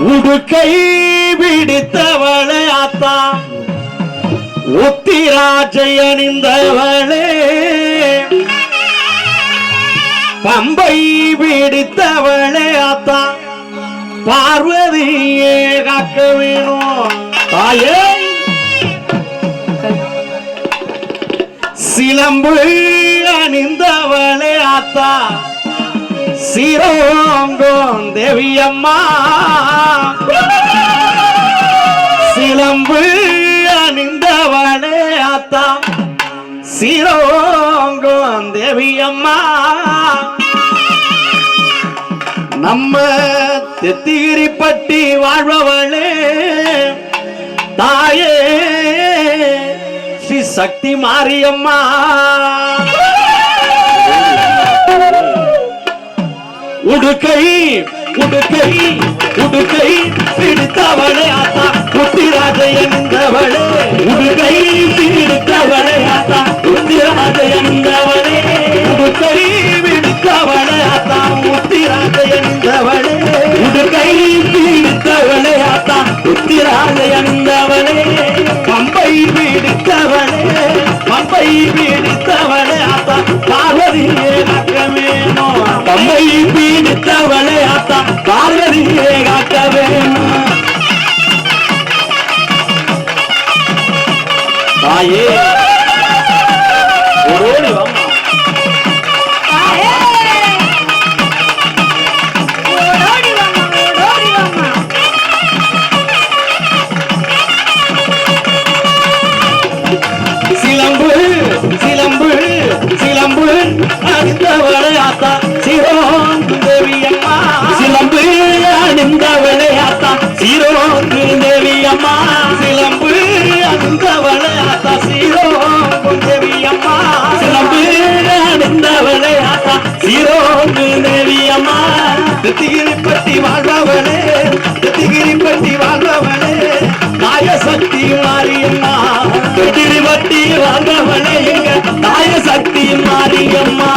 உடுக்கை பிடித்தவளே ஆத்தா. உத்திராஜை அணிந்தவளே பம்பை பிடித்தவளே ஆத்தா. பார்வதியே காக்க வேணும். தாயே. சிலம்பு அணிந்தவளே ஆத்தா. சிரோங்கோம் தேவியம்மா. சிலம்பு அணிந்தவனே ஆத்தா. சிரோங்கோம் தேவியம்மா. நம்ம தெத்திகிரிப்பட்டி வாழ்பவளே. தாயே ஸ்ரீ சக்தி மாரியம்மா. உடுக்கை உடுக்கை உடுக்கை. பிடித்தவளே ஆத்தா புத்திராஜை என்பவளே உடுக்கை பிடித்தவளே ஆத்தா புத்திராஜை என்பவளே உடுக்கை பிடித்தவளே ஆத்தா புத்திராஜை என்பவளே உடுக்கை பிடித்தவளே ஆத்தா புத்திராஜை என்பவளே பம்பை பிடித்தவளே பம்பை பிடித்தவளே ஆத்தா பார்வதியே தாயே ஓடோடி மாரியம்மா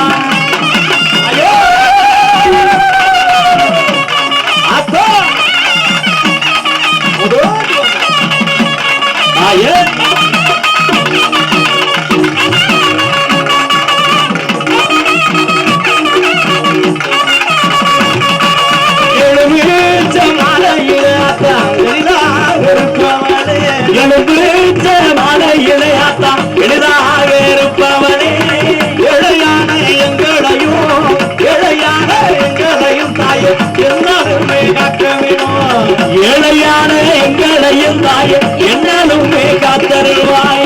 ஏழையான எங்களையும் தாயே என்னாலுமே காத்தருவாய்.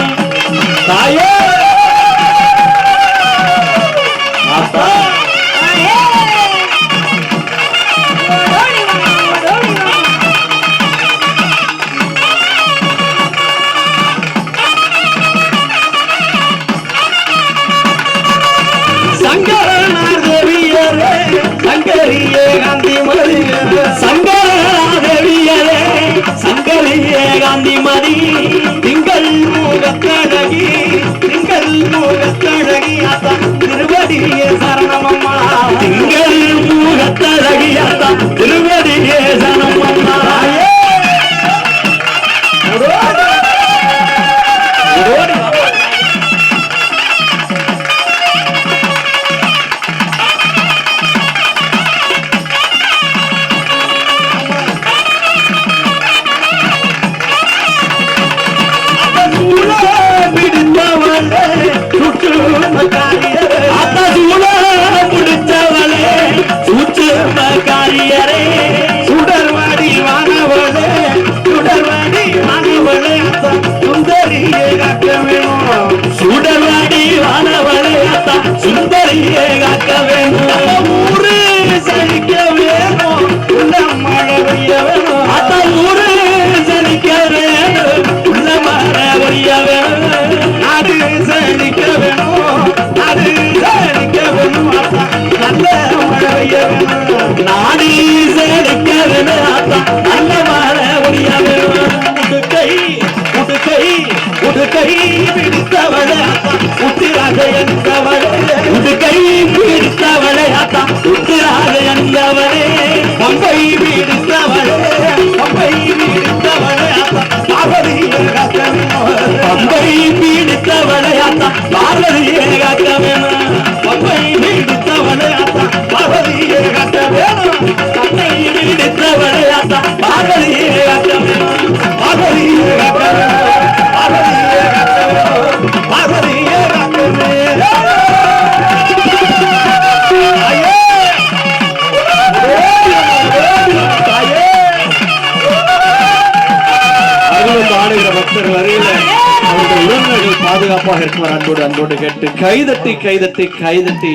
தாயே சங்கரியே மதி திங்கள் மூகத்தழகி திங்கள் மூகத்தழகி அத்தா திருவடியே சரணமம்மா திங்கள் மூகத்தழகி அத்தா திருவடியே சிறப்பாக இருக்குமாறு அன்போடு அன்போடு கேட்டு கைதட்டி கைதட்டி கைதட்டி.